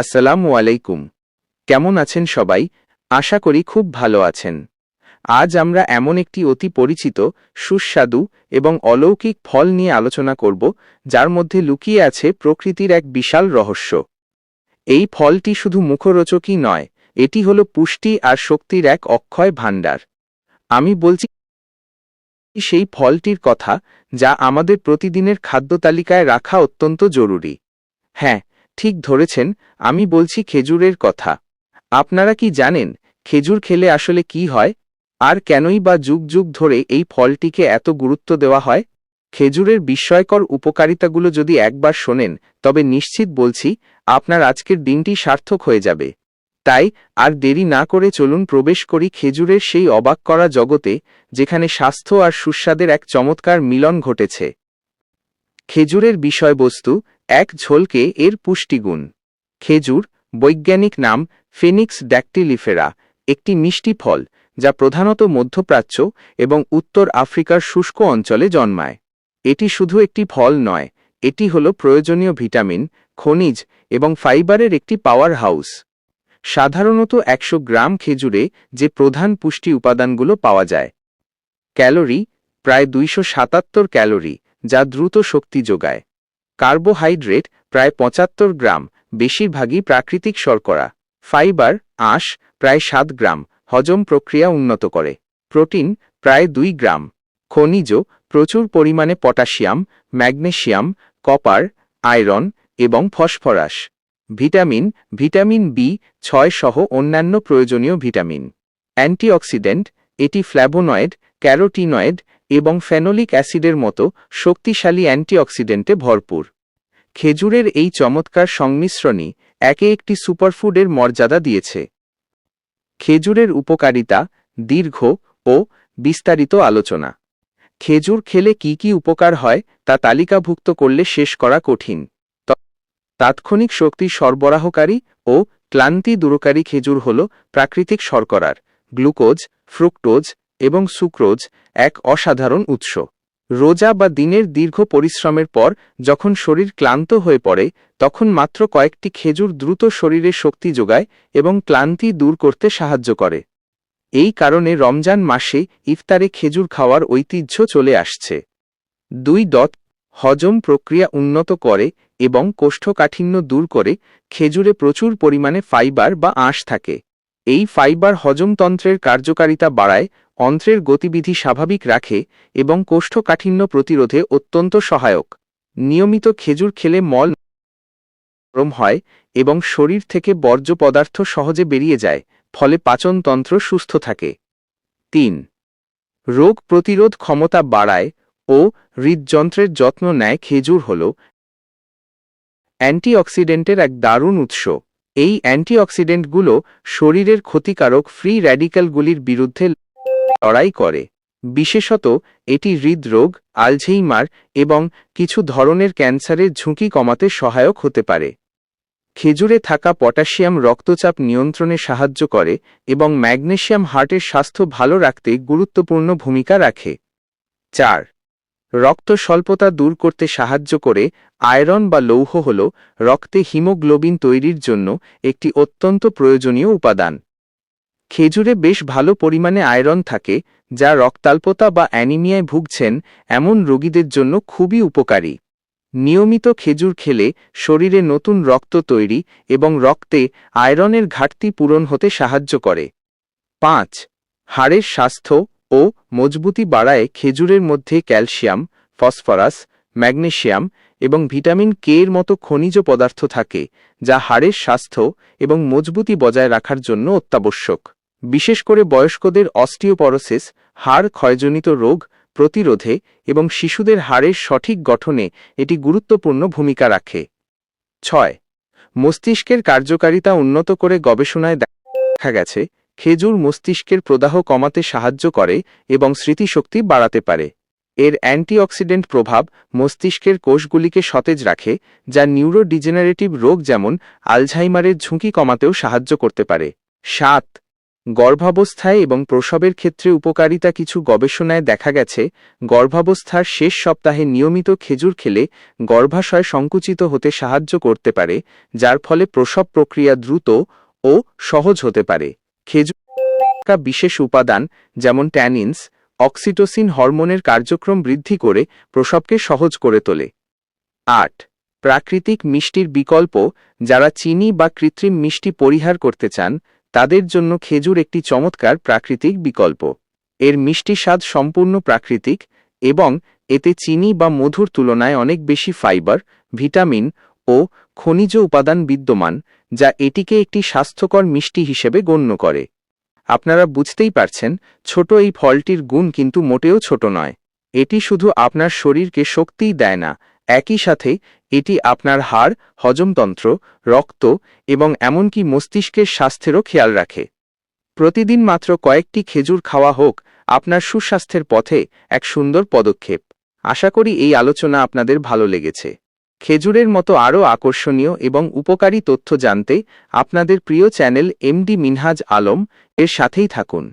আসসালামু আলাইকুম। কেমন আছেন সবাই? আশা করি খুব ভালো আছেন। আজ আমরা এমন একটি অতি পরিচিত, সুস্বাদু এবং অলৌকিক ফল নিয়ে আলোচনা করব, যার মধ্যে লুকিয়ে আছে প্রকৃতির এক বিশাল রহস্য। এই ফলটি শুধু মুখরোচকই নয়, এটি হল পুষ্টি আর শক্তির এক অক্ষয় ভাণ্ডার। আমি বলছি, সেই ফলটির কথা যা আমাদের প্রতিদিনের খাদ্য তালিকায় রাখা অত্যন্ত জরুরি। হ্যাঁ ঠিক ধরেছেন, আমি বলছি খেজুরের কথা। আপনারা কি জানেন, খেজুর খেলে আসলে কি হয়? আর কেনই বা যুগ যুগ ধরে এই ফলটিকে এত গুরুত্ব দেওয়া হয়? খেজুরের বিস্ময়কর উপকারিতাগুলো যদি একবার শোনেন, তবে নিশ্চিত বলছি, আপনার আজকের দিনটি সার্থক হয়ে যাবে। তাই, আর দেরি না করে চলুন প্রবেশ করি খেজুরের সেই অবাক করা জগতে, যেখানে স্বাস্থ্য আর সুস্বাদের এক চমৎকার মিলন ঘটেছে। খেজুরের বিষয়বস্তু এক ঝোলকে এর পুষ্টিগুণ। খেজুর, বৈজ্ঞানিক নাম ফিনিক্স ড্যাকটিলিফেরা, একটি মিষ্টি ফল, যা প্রধানত মধ্যপ্রাচ্য এবং উত্তর আফ্রিকার শুষ্ক অঞ্চলে জন্মায়। এটি শুধু একটি ফল নয়, এটি হল প্রয়োজনীয় ভিটামিন, খনিজ এবং ফাইবারের একটি পাওয়ার হাউস সাধারণত একশো গ্রাম খেজুরে যে প্রধান পুষ্টি উপাদানগুলো পাওয়া যায়। ক্যালোরি, প্রায় দুইশো সাতাত্তর ক্যালোরি, যা দ্রুত শক্তি যোগায়। কার্বোহাইড্রেট প্রায় পঁচাত্তর গ্রাম, বেশিরভাগই প্রাকৃতিক শর্করা। ফাইবার, আঁশ, প্রায় সাত গ্রাম, হজম প্রক্রিয়া উন্নত করে। প্রোটিন, প্রায় দুই গ্রাম। খনিজ, প্রচুর পরিমাণে পটাশিয়াম, ম্যাগনেশিয়াম, কপার, আয়রন এবং ফসফরাস। ভিটামিন ভিটামিন বি, ছয় সহ অন্যান্য প্রয়োজনীয় ভিটামিন। অ্যান্টিঅক্সিডেন্ট, এটি ফ্ল্যাভোনয়েড, ক্যারোটিনয়েড এবং ফেনোলিক অ্যাসিডের মতো শক্তিশালী অ্যান্টিঅক্সিডেন্টে ভরপুর। খেজুরের এই চমৎকার সংমিশ্রণই একে একটি সুপারফুডের মর্যাদা দিয়েছে। খেজুরের উপকারিতা, দীর্ঘ ও বিস্তারিত আলোচনা। খেজুর খেলে কি কি উপকার হয় তা তালিকাভুক্ত করলে শেষ করা কঠিন। তাৎক্ষণিক শক্তি সরবরাহকারী ও ক্লান্তি দূরকারী খেজুর হল প্রাকৃতিক শর্করার, গ্লুকোজ, ফ্রুক্টোজ এবং সুক্রোজ এক অসাধারণ উৎস। রোজা বা দিনের দীর্ঘ পরিশ্রমের পর যখন শরীর ক্লান্ত হয়ে পড়ে, তখন মাত্র কয়েকটি খেজুর দ্রুত শরীরে শক্তি যোগায় এবং ক্লান্তি দূর করতে সাহায্য করে। এই কারণে রমজান মাসে ইফতারে খেজুর খাওয়ার ঐতিহ্য চলে আসছে। দুই দত হজম প্রক্রিয়া উন্নত করে এবং কোষ্ঠকাঠিন্য দূর করে খেজুরে প্রচুর পরিমাণে ফাইবার বা আঁশ থাকে। এই ফাইবার হজমতন্ত্রের কার্যকারিতা বাড়ায়, অন্ত্রের গতিবিধি স্বাভাবিক রাখে এবং কোষ্ঠকাঠিন্য প্রতিরোধে অত্যন্ত সহায়ক। নিয়মিত খেজুর খেলে মল নরম হয় এবং শরীর থেকে বর্জ্য পদার্থ সহজে বেরিয়ে যায়, ফলে পাচনতন্ত্র সুস্থ থাকে। তিন, রোগ প্রতিরোধ ক্ষমতা বাড়ায় ও হৃদযন্ত্রের যত্ন নেয় খেজুর হল অ্যান্টিঅক্সিডেন্টের এক দারুণ উৎস। এই অ্যান্টিঅক্সিডেন্টগুলো শরীরের ক্ষতিকারক ফ্রি র্যাডিক্যালগুলির বিরুদ্ধে লড়াই করে। বিশেষত এটি হৃদরোগ, আলঝেইমার এবং কিছু ধরনের ক্যান্সারের ঝুঁকি কমাতে সহায়ক হতে পারে। খেজুরে থাকা পটাশিয়াম রক্তচাপ নিয়ন্ত্রণে সাহায্য করে এবং ম্যাগনেশিয়াম হার্টের স্বাস্থ্য ভালো রাখতে গুরুত্বপূর্ণ ভূমিকা রাখে। চার রক্ত স্বল্পতা দূর করতে সাহায্য করে আয়রন বা লৌহ হল রক্তে হিমোগ্লোবিন তৈরির জন্য একটি অত্যন্ত প্রয়োজনীয় উপাদান। খেজুরে বেশ ভালো পরিমাণে আয়রন থাকে, যা রক্তাল্পতা বা অ্যানিমিয়ায় ভুগছেন এমন রোগীদের জন্য খুবই উপকারী। নিয়মিত খেজুর খেলে শরীরে নতুন রক্ত তৈরি এবং রক্তে আয়রনের ঘাটতি পূরণ হতে সাহায্য করে। পাঁচ, হাড়ের স্বাস্থ্য ও মজবুতি বাড়ায় খেজুরের মধ্যে ক্যালসিয়াম, ফসফরাস ম্যাগনেশিয়াম এবং ভিটামিন কে এর মতো খনিজ পদার্থ থাকে, যা হাড়ের স্বাস্থ্য এবং মজবুতি বজায় রাখার জন্য অত্যাবশ্যক। বিশেষ করে বয়স্কদের অস্টিওপরোসিস, হাড় ক্ষয়জনিত রোগ, প্রতিরোধে এবং শিশুদের হাড়ের সঠিক গঠনে এটি গুরুত্বপূর্ণ ভূমিকা রাখে। ছয়, মস্তিষ্কের কার্যকারিতা উন্নত করে গবেষণায় দেখা গেছে খেজুর মস্তিষ্কের প্রদাহ কমাতে সাহায্য করে এবং স্মৃতিশক্তি বাড়াতে পারে। এর অ্যান্টিঅক্সিডেন্ট প্রভাব মস্তিষ্কের কোষগুলিকে সতেজ রাখে, যা নিউরোডিজেনারেটিভ রোগ যেমন আলঝাইমারের ঝুঁকি কমাতেও সাহায্য করতে পারে। সাত, গর্ভাবস্থায় এবং প্রসবের ক্ষেত্রে উপকারিতা কিছু গবেষণায় দেখা গেছে, গর্ভাবস্থার শেষ সপ্তাহে নিয়মিত খেজুর খেলে গর্ভাশয় সংকুচিত হতে সাহায্য করতে পারে, যার ফলে প্রসব প্রক্রিয়া দ্রুত ও সহজ হতে পারে। খেজুর বিশেষ উপাদান, যেমন ট্যানিনস, অক্সিটোসিন হরমোনের কার্যক্রম বৃদ্ধি করে প্রসবকে সহজ করে তোলে। আট, প্রাকৃতিক মিষ্টির বিকল্প, যারা চিনি বা কৃত্রিম মিষ্টি পরিহার করতে চান, তাদের জন্য খেজুর একটি চমৎকার প্রাকৃতিক বিকল্প। এর মিষ্টি স্বাদ সম্পূর্ণ প্রাকৃতিক এবং এতে চিনি বা মধুর তুলনায় অনেক বেশি ফাইবার, ভিটামিন ও খনিজ উপাদান বিদ্যমান, যা এটিকে একটি স্বাস্থ্যকর মিষ্টি হিসেবে গণ্য করে। আপনারা বুঝতেই পারছেন, ছোট এই ফলটির গুণ কিন্তু মোটেও ছোট নয়। এটি শুধু আপনার শরীরকে শক্তিই দেয় না, একই সাথে এটি আপনার হাড়, হজমতন্ত্র, রক্ত এবং এমনকি মস্তিষ্কের স্বাস্থ্যেরও খেয়াল রাখে। প্রতিদিন মাত্র কয়েকটি খেজুর খাওয়া হোক, আপনার সুস্বাস্থ্যের পথে এক সুন্দর পদক্ষেপ। আশা করি এই আলোচনা আপনাদের ভালো লেগেছে। খেজুরের মতো আরও আকর্ষণীয় এবং উপকারী তথ্য জানতে আপনাদের প্রিয় চ্যানেল এমডি মিনহাজ আলম এর সাথেই থাকুন।